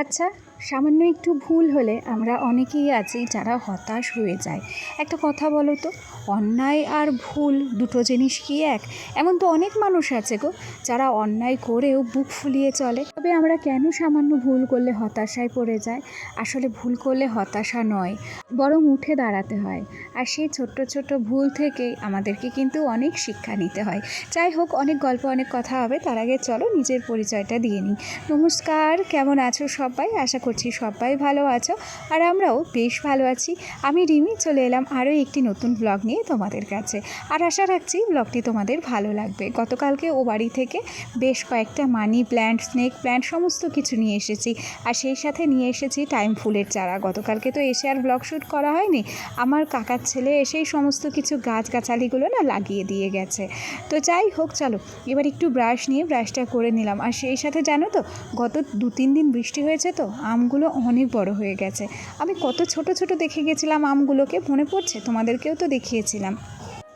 আচ্ছা। সামান্য একটু ভুল হলে আমরা অনেকেই আছি যারা হতাশ হয়ে যায়। একটা কথা বলো তো, অন্যায় আর ভুল দুটো জিনিস কি এক? এমন তো অনেক মানুষ আছে গো, যারা অন্যায় করেও বুক ফুলিয়ে চলে। তবে আমরা কেন সামান্য ভুল করলে হতাশায় পড়ে যায়? আসলে ভুল করলে হতাশা নয়, বরং উঠে দাঁড়াতে হয়। আর সেই ছোট্ট ছোট্ট ভুল থেকে আমাদেরকে কিন্তু অনেক শিক্ষা নিতে হয়। যাই হোক, অনেক গল্প, অনেক কথা হবে। তার আগে চলো নিজের পরিচয়টা দিয়ে নিই। নমস্কার, কেমন আছো সবাই? আশা করছি, সবাই ভালো আছো? আর আমরাও বেশ ভালো আছি। আমি রিমি, চলে এলাম আরও একটি নতুন ব্লগ নিয়ে তোমাদের কাছে। আর আশা রাখছি ব্লগটি তোমাদের ভালো লাগবে। গতকালকে ও বাড়ি থেকে বেশ কয়েকটা মানি প্ল্যান্ট স্নেক প্ল্যান্ট সমস্ত কিছু নিয়ে এসেছি। আর সেই সাথে নিয়ে এসেছি টাইম ফুলের চারা। গতকালকে তো এসে আর ব্লগ শ্যুট করা হয়নি। আমার কাকার ছেলে এসেই সমস্ত কিছু গাছগাছালিগুলো না লাগিয়ে দিয়ে গেছে। তো যাই হোক, চলো এবার একটু ব্রাশ নিয়ে ব্রাশটা করে নিলাম। আর সেই সাথে জানো তো, গত দু তিন দিন বৃষ্টি হয়েছে তো আমগুলো অনেক বড় হয়ে গেছে। আমি কত ছোট ছোট দেখে গেছিলাম আমগুলোকে, মনে পড়ছে? তোমাদেরকেও তো দেখিয়েছিলাম।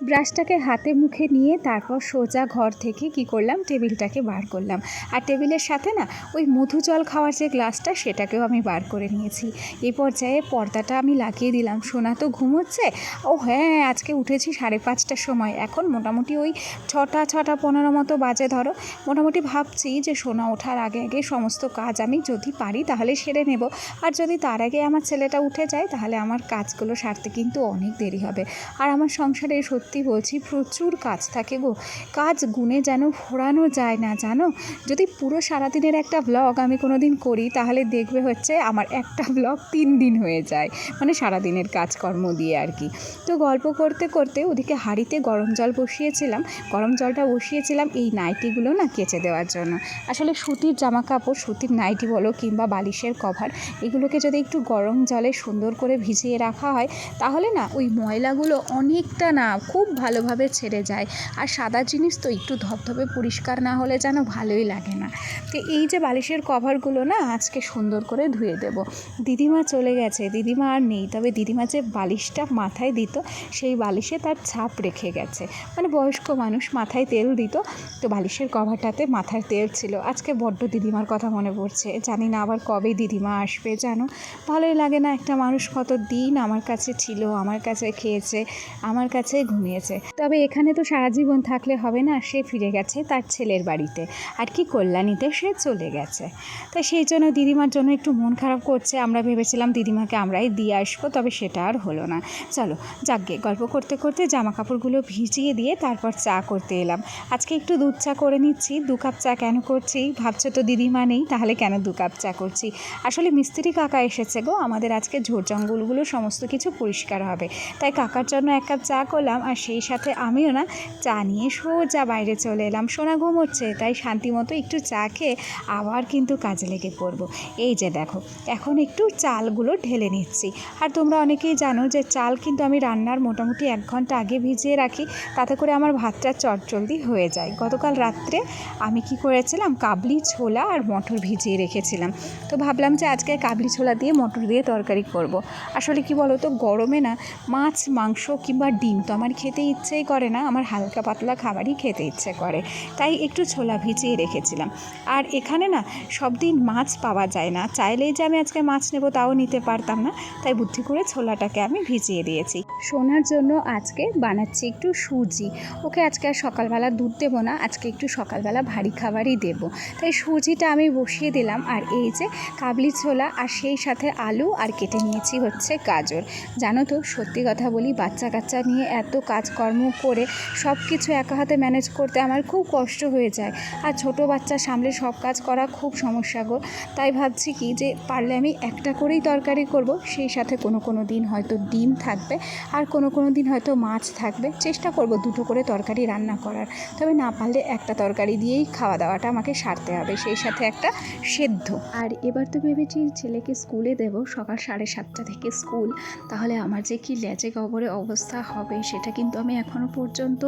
ব্রাশটাকে হাতে মুখে নিয়ে তারপর সোজা ঘর থেকে কি করলাম? টেবিলটাকে বার করলাম। আর টেবিলের সাথে না ওই মধু জল খাওয়ার যে গ্লাসটা, সেটাকেও আমি বার করে নিয়েছি। এই পর্যায়ে পর্দাটা আমি লাগিয়ে দিলাম। সোনা তো ঘুমোচ্ছে। ও হ্যাঁ আজকে উঠেছি সাড়ে পাঁচটার সময়। এখন মোটামুটি ওই ছটা ছটা পনেরো মতো বাজে ধরো। মোটামুটি ভাবছি যে সোনা ওঠার আগে আগে সমস্ত কাজ আমি যদি পারি তাহলে সেরে নেব। আর যদি তার আগে আমার ছেলেটা উঠে যায়, তাহলে আমার কাজগুলো সারতে কিন্তু অনেক দেরি হবে। আর আমার সংসারে সত্যি বলছি, প্রচুর কাজ থাকে গো। কাজ গুনে যেন ফোরানো যায় না, জানো? যদি পুরো সারাদিনের একটা ব্লগ আমি কোনো দিন করি, তাহলে দেখবে হচ্ছে আমার একটা ব্লগ তিন দিন হয়ে যায়। মানে সারাদিনের কাজকর্ম দিয়ে আর কি। তো গল্প করতে করতে ওদিকে হাঁড়িতে গরম জল বসিয়েছিলাম। গরম জলটা বসিয়েছিলাম এই নাইটিগুলো না কেচে দেওয়ার জন্য। আসলে সুতির জামা কাপড় সুতির নাইটি বলো কিংবা বালিশের কভার, এগুলোকে যদি একটু গরম জলে সুন্দর করে ভিজিয়ে রাখা হয়, তাহলে না ওই ময়লাগুলো অনেকটা না খুব ভালোভাবে ছেড়ে যায়। আর সাদা জিনিস তো একটু ধবধবে পরিষ্কার না হলে যেন ভালোই লাগে না। তো এই যে বালিশের কভারগুলো না, আজকে সুন্দর করে ধুয়ে দেব। দিদিমা চলে গেছে। দিদিমা আর নেই। তবে দিদিমা যে বালিশটা মাথায় দিত, সেই বালিশে তার ছাপ রেখে গেছে। মানে বয়স্ক মানুষ মাথায় তেল দিত, তো বালিশের কভারটাতে মাথার তেল ছিল। আজকে বড্ড দিদিমার কথা মনে পড়ছে। জানি না আবার কবে দিদিমা আসবে জানো? ভালোই লাগে না একটা মানুষ কত দিন আমার কাছে ছিল, আমার কাছে খেয়েছে, আমার কাছে ঘুমিয়েছে। তবে এখানে তো সারা জীবন থাকলে হবে না, সে ফিরে গেছে তার ছেলের বাড়িতে। আর কি কল্যাণীতে সে চলে গেছে। তাই সেই জন্য দিদিমার জন্য একটু মন খারাপ করছে। আমরা ভেবেছিলাম দিদিমাকে আমরাই দিয়ে আসব, তবে সেটা আর হলো না। চলো যাকগে গল্প করতে করতে জামা কাপড়গুলো ভিজিয়ে দিয়ে তারপর চা করতে এলাম। আজকে একটু দুধ চা করে নিচ্ছি। দু কাপ চা কেন করছি? ভাবছ তো দিদিমা নেই, তাহলে কেন দু কাপ চা করছি? আসলে মিস্ত্রি কাকা এসেছে গো। আমাদের আজকে ঝোড় জঙ্গলগুলো সমস্ত কিছু পরিষ্কার হবে। তাই কাকার জন্য এক কাপ চা করলাম আর সেই সাথে আমিও না চা নিয়ে সোজা বাইরে চলে এলাম। সোনা ঘুমোচ্ছে তাই শান্তি মতো একটু চা খেয়ে আবার কিন্তু কাজে লেগে পড়ব। এই যে দেখো, এখন একটু চালগুলো ঢেলে নিচ্ছি। আর তোমরা অনেকেই জানো যে চাল কিন্তু আমি রান্নার মোটামুটি এক ঘণ্টা আগে ভিজিয়ে রাখি, তাতে করে আমার ভাতটা চটজলদি হয়ে যায়। গতকাল রাত্রে আমি কি করেছিলাম, কাবলি ছোলা আর মটর ভিজিয়ে রেখেছিলাম। তো ভাবলাম যে আজকে কাবলি ছোলা দিয়ে মটর দিয়ে তরকারি করব। আসলে কি বলো তো গরমে না মাছ, মাংস কিংবা ডিম তো আমার খেতে ইচ্ছেই করে না, আমার হালকা পাতলা খাবারই খেতে ইচ্ছে করে। তাই একটু ছোলা ভিজিয়ে রেখেছিলাম। আর এখানে না সব দিন মাছ পাওয়া যায় না। চাইলেই যে আমি আজকে মাছ নেব তাও নিতে পারতাম না। তাই বুদ্ধি করে ছোলাটাকে আমি ভিজিয়ে দিয়েছি। সোনার জন্য আজকে বানাচ্ছি একটু সুজি। ওকে আজকে আর সকালবেলা দুধ দেবো না, আজকে একটু সকালবেলা ভারী খাবারই দেব। তাই সুজিটা আমি বসিয়ে দিলাম। আর এই যে কাবলি ছোলা আর সেই সাথে আলু আর কেটে নিয়েছি হচ্ছে গাজর। জানো তো, সত্যি কথা বলি বাচ্চা কাচ্চা নিয়ে এত কাজকর্ম করে সব কিছু একা হাতে ম্যানেজ করতে আমার খুব কষ্ট হয়ে যায়। আর ছোট বাচ্চা সামলে সব কাজ করা খুব সমস্যা গো। তাই ভাবছি কি যে পারলে আমি একটা করেই তরকারি করব, সেই সাথে কোনো কোনো দিন হয়তো ডিম থাকবে, আর কোনো কোনো দিন হয়তো মাছ থাকবে। চেষ্টা করব দুটো করে তরকারি রান্না করার। তবে না পারলে একটা তরকারি দিয়েই খাওয়া দাওয়াটা আমাকে সারতে হবে, সেই সাথে একটা সেদ্ধ। আর এবার তো ভেবেছি ছেলেকে স্কুলে দেব, সকাল সাড়ে সাতটা থেকে স্কুল। তাহলে আমার যে কি লেজে গবরে অবস্থা হবে সেটা কি কিন্তু আমি এখনও পর্যন্ত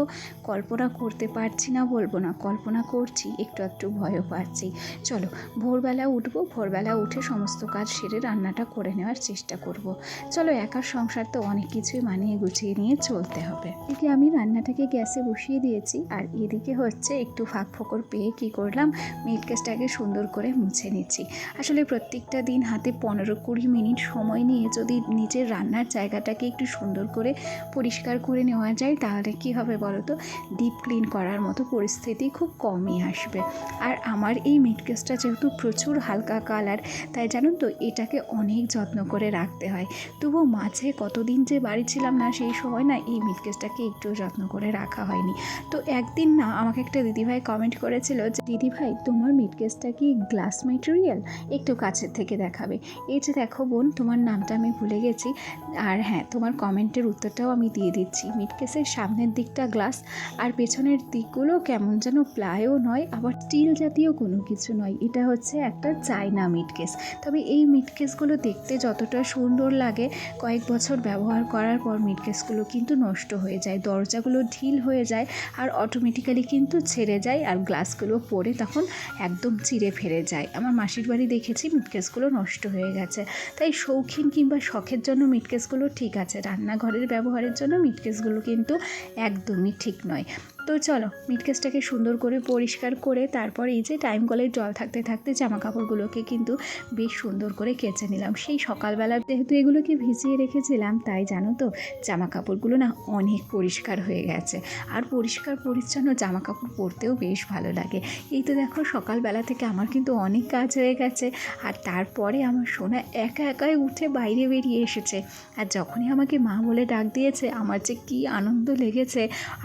কল্পনা করতে পারছি না, বলব না। কল্পনা করছি, একটু একটু ভয়ও পাচ্ছি। চলো, ভোরবেলা উঠবো, ভোরবেলা উঠে সমস্ত কাজ সেরে রান্নাটা করে নেওয়ার চেষ্টা করব। চলো, একার সংসার তো অনেক কিছুই মানিয়ে গুছিয়ে নিয়ে চলতে হবে। এদিকে আমি রান্নাটাকে গ্যাসে বসিয়ে দিয়েছি, আর এদিকে হচ্ছে একটু ফাঁক ফোকর পেয়ে কি করলাম মিট কেসটাকে সুন্দর করে মুছে নিচ্ছি। আসলে প্রত্যেকটা দিন হাতে পনেরো কুড়ি মিনিট সময় নিয়ে যদি নিজের রান্নার জায়গাটাকে একটু সুন্দর করে পরিষ্কার করে নেওয়া যায় তাহলে কি হবে বলো তো? ডিপ ক্লিন করার মতো পরিস্থিতি খুব কমই আসবে। আর আমার এই মিট কেসটা যেহেতু প্রচুর হালকা কালার তাই জানো তো এটাকে অনেক যত্ন করে রাখতে হয়। তবুও মাঝে কতদিন যে বাড়ি ছিলাম না, সেই সময় না এই মিট কেসটাকে একটু যত্ন করে রাখা হয়নি। তো একদিন না আমাকে একটা দিদিভাই কমেন্ট করেছিল যে, দিদিভাই, তোমার মিট কেসটা কি গ্লাস মেটেরিয়াল একটু কাছের থেকে দেখাবে। এই যে দেখো বোন, তোমার নামটা আমি ভুলে গেছি। আর হ্যাঁ তোমার কমেন্টের উত্তরটাও আমি দিয়ে দিচ্ছি। মিট কেসের সামনের দিকটা গ্লাস আর পেছনের দিকগুলো কেমন যেন প্লাইও নয়, আবার স্টিল জাতীয় কোনো কিছু নয়। এটা হচ্ছে একটা চায়না মিট কেস তবে এই মিট কেসগুলো দেখতে যতটা সুন্দর লাগে, কয়েক বছর ব্যবহার করার পর মিট কেসগুলো কিন্তু নষ্ট হয়ে যায়, দরজাগুলো ঢিল হয়ে যায় আর অটোমেটিক্যালি কিন্তু ছেড়ে যায় আর গ্লাসগুলো পরে তখন একদম চিড়ে ফেরে যায়। আমার মাসির বাড়ি দেখেছি মিটকেসগুলো নষ্ট হয়ে গেছে। তাই শৌখিন কিংবা শখের জন্য মিটকেসগুলো ঠিক আছে। রান্নাঘরের ব্যবহারের জন্য মিটকেসগুলো কিন্তু একদমই ঠিক নয়। তো চলো মিটকেসটাকে সুন্দর করে পরিষ্কার করে তারপর এই যে টাইম কলের জল থাকতে থাকতে জামা কাপড়গুলোকে কিন্তু বেশ সুন্দর করে কেচে নিলাম। সেই সকালবেলা যেহেতু এগুলোকে ভিজিয়ে রেখেছিলাম, তাই জানো তো, জামা কাপড়গুলো না অনেক পরিষ্কার হয়ে গেছে। আর পরিষ্কার, পরিচ্ছন্ন জামা কাপড় পরতেও বেশ ভালো লাগে। এই তো দেখো, সকালবেলা থেকে আমার কিন্তু অনেক কাজ হয়ে গেছে, আর তারপরে আমার সোনা একা একাই উঠে বাইরে বেরিয়ে এসেছে। আর যখনই আমাকে মা বলে ডাক দিয়েছে, আমার যে কী আনন্দ লেগেছে,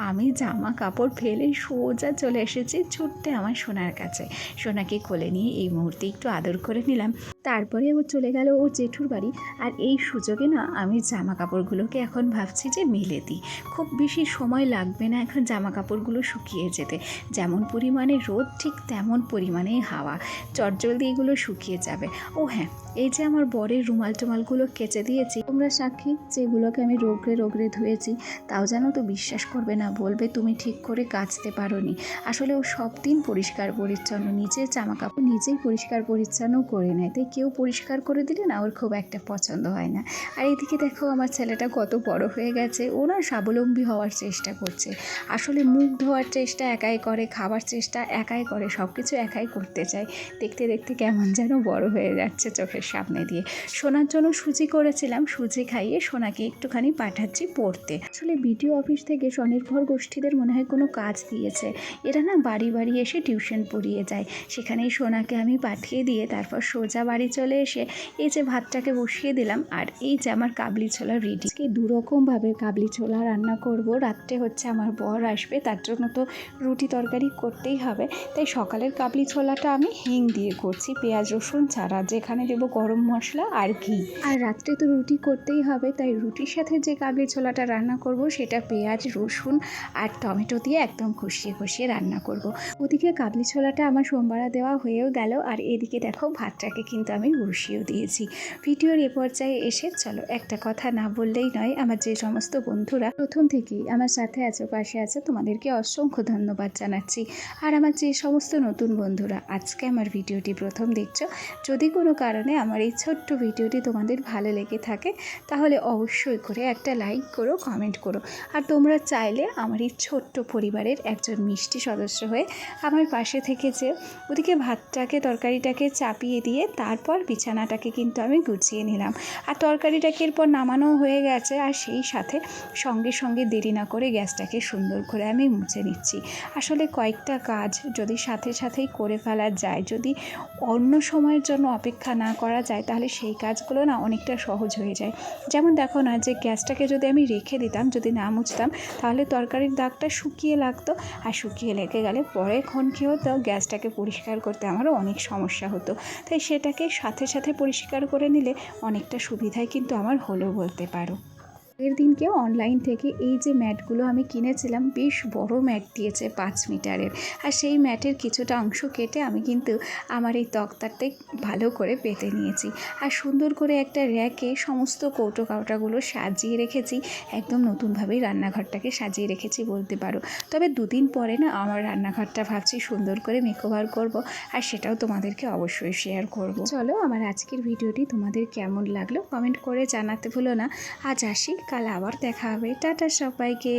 আমি জামা কাপড় ফেলে সোজা চলে এসেছি ছুটতে আমার সোনার কাছে। সোনাকে কোলে নিয়ে এই মুহূর্তে একটু আদর করে নিলাম। তারপরে ও চলে গেল ওর জেঠুর বাড়ি। আর এই সুযোগে না আমি জামা কাপড়গুলোকে এখন ভাবছি যে মেলে দিই। খুব বেশি সময় লাগবে না এখন জামা কাপড়গুলো শুকিয়ে যেতে। যেমন পরিমাণে রোদ, ঠিক তেমন পরিমাণেই হাওয়া। চটজলদি এগুলো শুকিয়ে যাবে। ও হ্যাঁ এই যে আমার বরের রুমাল টুমালগুলো কেচে দিয়েছি। তোমরা সাক্ষী, যেগুলোকে আমি রোগরে রোগরে ধুয়েছি, তাও জানো তো বিশ্বাস করবে না, বলবে তুমি ঠিক করে কাচতে পারো নি আসলে ও সব দিন পরিষ্কার পরিচ্ছন্ন, নিজের জামা কাপড় নিজেই পরিষ্কার পরিচ্ছন্ন করে নেয়, তাই কেউ পরিষ্কার করে দিলে না ওর খুব একটা পছন্দ হয় না। আর এদিকে দেখো আমার ছেলেটা কত বড় হয়ে গেছে, ও না স্বাবলম্বী হওয়ার চেষ্টা করছে। আসলে মুখ ধোয়ার চেষ্টা, একাই করে খাবার চেষ্টা, একাই করে সব কিছু একাই করতে চায়। দেখতে দেখতে কেমন যেন বড় হয়ে যাচ্ছে চোখের সামনে দিয়ে। সোনার জন্য সুজি করেছিলাম, সুজি খাইয়ে সোনাকে একটুখানি পাঠাচ্ছি পড়তে। আসলে বিডিও অফিস থেকে স্বনির্ভর গোষ্ঠীদের মনে হয় কোনো কাজ দিয়েছে। এরা না বাড়ি বাড়ি এসে টিউশন পড়িয়ে যায়। সেখানেই সোনাকে আমি পাঠিয়ে দিয়ে তারপর সোজা বাড়ি চলে এসে এই যে ভাতটাকে বসিয়ে দিলাম আর এই যে আমার কাবলি ছোলা রেডি আজকে দুরকমভাবে কাবলি ছোলা রান্না করব। রাত্রে হচ্ছে আমার বর আসবে, তার জন্য তো রুটি তরকারি করতেই হবে। তাই সকালের কাবলি ছোলাটা আমি হিং দিয়ে করছি, পেঁয়াজ, রসুন ছাড়া। যেখানে দেবো গরম মশলা আর ঘি। আর রাত্রে তো রুটি করতেই হবে, তাই রুটির সাথে যে কাবলি ছোলাটা রান্না করব, সেটা পেঁয়াজ, রসুন আর টমেটো দিয়ে একদম কষিয়ে কষিয়ে রান্না করব। ওদিকে কাবলি ছোলাটা আমার সোমবারা দেওয়া হয়েও গেল, আর এদিকে দেখো ভাতটাকে কিন্তু আমি বসিয়েও দিয়েছি। ভিডিওর এ পর্যায়ে এসে চলো, একটা কথা না বললেই নয়, আমার যে সমস্ত বন্ধুরা প্রথম থেকেই আমার সাথে আছো, পাশে আছে, তোমাদেরকে অসংখ্য ধন্যবাদ জানাচ্ছি। আর আমার যে সমস্ত নতুন বন্ধুরা, আজকে আমার ভিডিওটি প্রথম দেখছ, যদি কোনো কারণে আমার এই ছোট্ট ভিডিওটি তোমাদের ভালো লেগে থাকে, তাহলে অবশ্যই করে একটা লাইক করো, কমেন্ট করো। আর তোমরা চাইলে আমার এই ছোট্ট পরিবারের একজন মিষ্টি সদস্য হয়ে আমার পাশে থেকে যে ওদিকে ভাতটাকে, তরকারিটাকে চাপিয়ে দিয়ে তারপর বিছানাটাকে কিন্তু আমি গুছিয়ে নিলাম। আর তরকারিটাকে এরপর নামানো হয়ে গেছে আর সেই সাথে সঙ্গে সঙ্গে দেরি না করে গ্যাসটাকে সুন্দর করে আমি মুছে নিচ্ছি। আসলে কয়েকটা কাজ যদি সাথে সাথেই করে ফেলা যায়, যদি অন্য সময়ের জন্য অপেক্ষা না করা যায়, তাহলে সেই কাজগুলো না অনেকটা সহজ হয়ে যায়। যেমন দেখো না যে গ্যাসটাকে যদি আমি রেখে দিতাম, যদি না মুছতাম, তাহলে তরকারির দাগটা শুকিয়ে লাগতো। আর শুকিয়ে লেগে গেলে পরে ক্ষণ কী হতো গ্যাসটাকে পরিষ্কার করতে আমারও অনেক সমস্যা হতো। তাই সেটাকে সাথে সাথে পরিষ্কার করে নিলে অনেকটা সুবিধাই কিন্তু আমার হলো বলতে পারো। এর দিনকে অনলাইন থেকে এই যে ম্যাটগুলো আমি কিনেছিলাম, বেশ বড় ম্যাট দিয়েছে পাঁচ মিটারের। আর সেই ম্যাটের কিছুটা অংশ কেটে আমি কিন্তু আমার এই তক্তাতে ভালো করে পেতে নিয়েছি। আর সুন্দর করে একটা র্যাকে সমস্ত কৌটো কাউটাগুলো সাজিয়ে রেখেছি। একদম নতুনভাবেই রান্নাঘরটাকে সাজিয়ে রেখেছি বলতে পারো। তবে দুদিন পরে না আমার রান্নাঘরটা ভাবছি সুন্দর করে মেকওভার করব আর সেটাও তোমাদেরকে অবশ্যই শেয়ার করব। চলো আমার আজকের ভিডিওটি তোমাদের কেমন লাগল কমেন্ট করে জানাতে ভুলো না। আজ আসি কাল আবার দেখা হবে। টাটা সবাইকে।